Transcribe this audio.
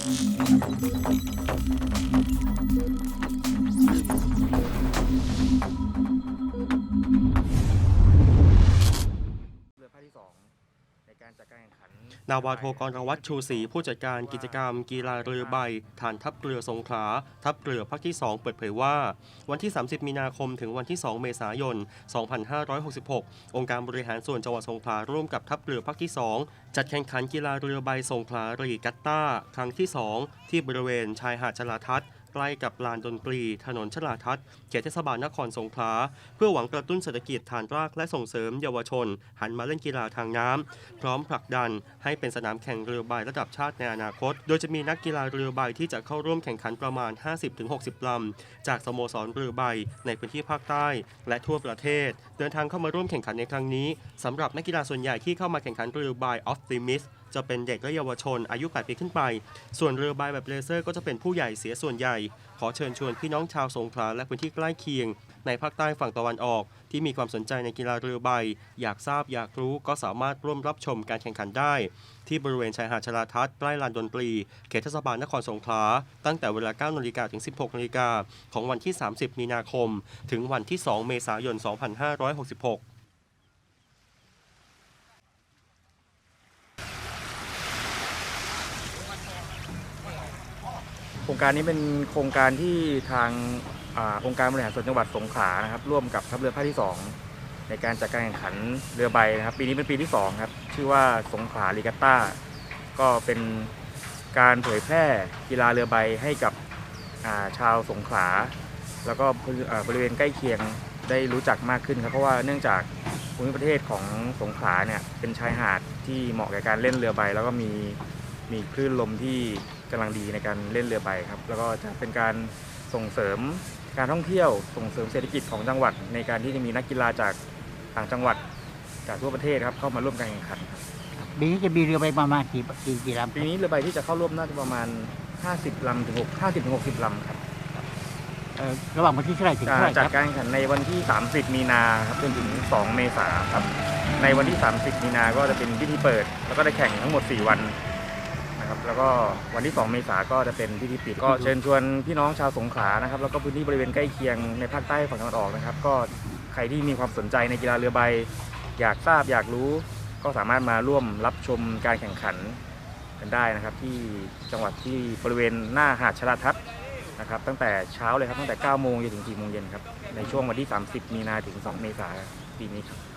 เรือภาคที่สองในการจัดการแข่งขันนาวาโทกรวัตชูศรีผู้จัดการกิจกรรม กีฬาเรือใบ ฐานทัพเรือสงขลาทัพเรือภาคที่ 2 เปิดเผยว่า วันที่ 30 มีนาคมถึงวันที่ 2 เมษายน 2566 องค์การบริหารส่วนจังหวัดสงขลาร่วมกับทัพเรือภาคที่ 2 จัดแข่งขันกีฬาเรือใบสงขลารีกัตตาครั้งที่ 2 ที่บริเวณชายหาดชลาทัศน์ ใกล้กับลานดนตรี ถนนชลาทัศน์เขตเทศบาลนครสงขลาเพื่อหวังกระตุ้นเศรษฐกิจฐานรากและส่งเสริมเยาวชน หันมาเล่นกีฬาทางน้ำพร้อมผลักดันให้เป็นสนามแข่งเรือใบระดับชาติในอนาคต โดยจะมีนักกีฬาเรือใบที่จะเข้าร่วมแข่งขันประมาณ 50-60 ลำ จากสโมสรเรือใบในพื้นที่ภาคใต้ และทั่วประเทศ เดินทางเข้ามาร่วมแข่งขันในครั้งนี้สำหรับนักกีฬาส่วนใหญ่ที่เข้ามาแข่งขันเรือใบออฟติมิส จะเป็นเด็กและเยาวชนอายุ 8 ปีขึ้นไป ส่วนเรือใบแบบเลเซอร์ก็จะเป็นผู้ใหญ่เสียส่วนใหญ่ ขอเชิญชวนพี่น้องชาวสงขลาและพื้นที่ใกล้เคียง ในภาคใต้ฝั่งตะวันออก ที่มีความสนใจในกีฬาเรือใบ อยากทราบอยากรู้ก็สามารถร่วมรับชมการแข่งขันได้ ที่บริเวณชายหาดชลาทัศน์ใกล้ลานดนตรี เขตเทศบาลนครสงขลาตั้งแต่เวลา 9นาฬิกาถึง 16นาฬิกาของวันที่ 30 มีนาคม ถึงวันที่ 2 เมษายน 2566 รงการนี้เป็นโครงการที่ทางอาองค์การบริหารส่วนจังหวัดสงขลานะครับ ร่วมกับทัพเรือภาคที่ 2 ในการจัดการแข่งขันเรือใบนะครับ ปีนี้เป็นปีที่2ครับชื่อว่าสงขลาลีกัตตาก็เป็นการเผยแพร่กีฬาเรือใบให้กับาชาวสงขลา แล้วก็บริเวณใกล้เคียงได้รู้จักมากขึ้นครับเพราะว่าเนื่องจากภูมิประเทศของสงขลาเนี่ยเป็นชายหาดที่เหมาะแก่การเล่นเรือใบ แล้วก็มี มีคลื่นลมที่กำลังดีในการเล่นเรือใบครับ แล้วก็จะเป็นการส่งเสริมการท่องเที่ยวส่งเสริมเศรษฐกิจของจังหวัด ในการที่จะมีนักกีฬาจากต่างจังหวัดจากทั่วประเทศครับเข้ามาร่วมการแข่งขันครับปีนี้จะมีเรือใบประมาณกี่กี่กี่ลำปีนี้เรือใบที่จะเข้าร่วมน่าจะประมาณ 50 ลำถึง6 50ถึง60 ลำครับเอ่อระหว่างวันที่เท่าไหร่ถึงจะเท่าไหร่จัดครับการแข่งขันในวันที่ 30 มีนาครับจนถึง 2 เมษาครับ ในวันที่ 30 มีนาก็จะเป็นพิธีเปิด แล้วก็ได้แข่งทั้งหมด 4 วันนะครับ แล้วก็วันที่ 2 เมษาก็จะเป็นพิธีปิดก็เชิญชวนพี่น้องชาวสงขลานะครับแล้วก็พื้นที่บริเวณใกล้เคียงในภาคใต้ฝั่งตะวันออกนะครับ ก็ใครที่มีความสนใจในกีฬาเรือใบ อยากทราบอยากรู้ ก็สามารถมาร่วมรับชมการแข่งขันกันได้นะครับ ที่จังหวัดที่บริเวณหน้าหาดชลาทัศน์นะครับตั้งแต่เช้าเลยครับตั้งแต่9โมงจนถึง4โมงเย็นครับในช่วงวันที่ 30 มีนาถึง 2 เมษายนปีนี้ครับ